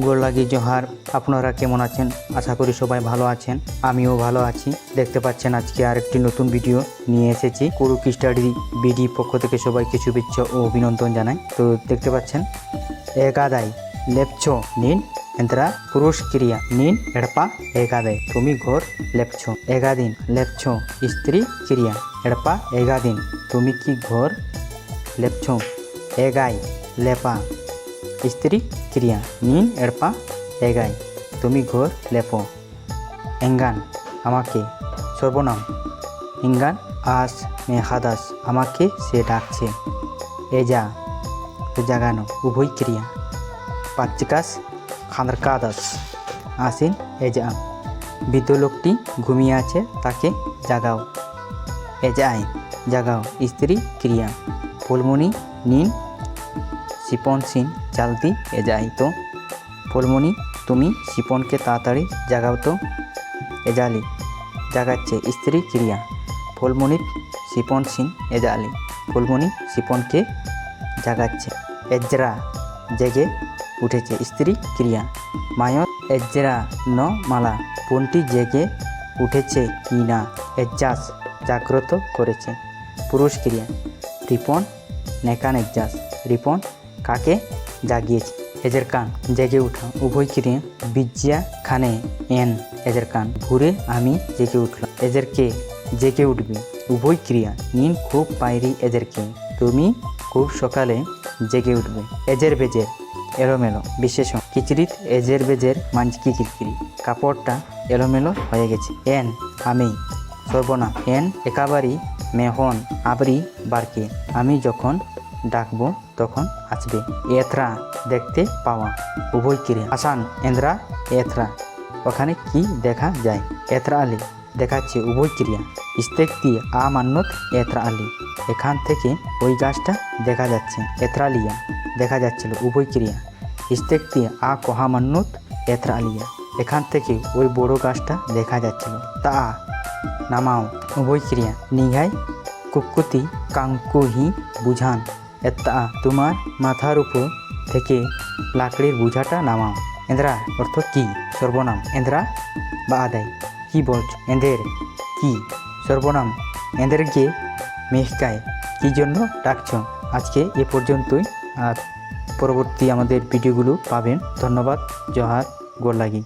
গোর লাগি জোহার, আপনারা কেমন আছেন? আশা করি সবাই ভালো আছেন। আমিও ভালো আছি। দেখতে পাচ্ছেন আজকে আরেকটি নতুন ভিডিও নিয়ে এসেছি। কুরুক স্টাডি বিডি পক্ষ থেকে সবাইকে শুভেচ্ছা ও অভিনন্দন জানাই। তো দেখতে পাচ্ছেন, একাদাই, লেপছ, নিন, এন্তরা, পুরুষ ক্রিয়া, নিন, এড়পা, একাদাই, তুমি ঘর, লেপছ এগাদিন লেপছ, স্ত্রী ক্রিয়া, এড়পা এগাদিন তুমি কি ঘর, লেপছ এগাই লেপা। স্ত্রী ক্রিয়া নিন এড়পা এগাই। তুমি ঘর, লেপো। এঙ্গান, আমাকে, সর্বনাম। ইঙ্গান, আস মে হাদাস আমাকে সে ডাকছে। এজা জাগানো উভয় ক্রিয়া। পাচ্চিকাস খানরকাদাস আসিন, এজা। বৃদ্ধ লোকটি ঘুমিয়ে আছে, তাকে জাগাও। এজাই, জাগাও স্ত্রী ক্রিয়া। ফুলমণি, নিন শিপন সিন চালতি এজাই তো ফুলমণি তুমি শিপনকে তাড়াতাড়ি জাগাও তো। এজালি জাগাচ্ছে স্ত্রী ক্রিয়া। ফুলমণির শিপন সিন এজালি ফুলমণি শিপনকে জাগাচ্ছে। এজরা জেগে উঠেছে স্ত্রী ক্রিয়া। মায়ত এজরা ন মালা বোনটি জেগে উঠেছে কি না? এজ্জাস জাগ্রত করেছে। পুরুষ ক্রিয়া, রিপন নেকান এজ্জাস রিপন কাকে জাগিয়েছে? এজের কান জেগে ওঠা উভয় ক্রিয়া বিজ্জা খানে এন। এজের কান ঘুরে আমি জেগে উঠলাম। এজেরকে জেগে উঠবে। উভয় ক্রিয়া নিন খুব পায়রি এদেরকে তুমি খুব সকালে জেগে উঠবে। এজের বেজের, এলোমেলো, বিশেষণ। কিচরিত এজের বেজের মাঞ্জকি কিরকিরি কাপড়টা এলোমেলো হয়ে গেছে। এন, আমি, সর্বনাম। এন একাবারি মেহন, আবরি, বারকে। আমি যখন ডাকবো তখন আসবে। এথরা দেখতে পাওয়া উভয় ক্রিয়া আসান এন্দ্রা, এথরা। ওখানে কি দেখা যায়? এথরা আলী দেখাচ্ছে উভয় ক্রিয়া ইস্তেক দিয়ে আ মান্নত এথরা আলী। এখান থেকে ওই গাছটা দেখা যাচ্ছে। এথরালিয়া দেখা যাচ্ছিল উভয় ক্রিয়া ইস্তেক দিয়ে আ কহা মান্নত এথরা আলিয়া। এখান থেকে ওই বড় গাছটা দেখা যাচ্ছিল। তা নামাও। উভয় ক্রিয়া নিঘাই কুকুতি কাঙ্কুহি বুঝান। এত্তা তোমার মাথার উপর থেকে লাকড়ির বোঝাটা নামাও। এন্দ্রা, অর্থ কি? সর্বনাম। এন্দ্রা, বা আদায়। কি বলছ? এঁদের কি? সর্বনাম। এঁদেরকে মেহকায়। কি জন্য ডাকছ? আজকে এ পর্যন্তই। আর পরবর্তী আমাদের ভিডিওগুলো পাবেন। ধন্যবাদ, জহার গোর লাগি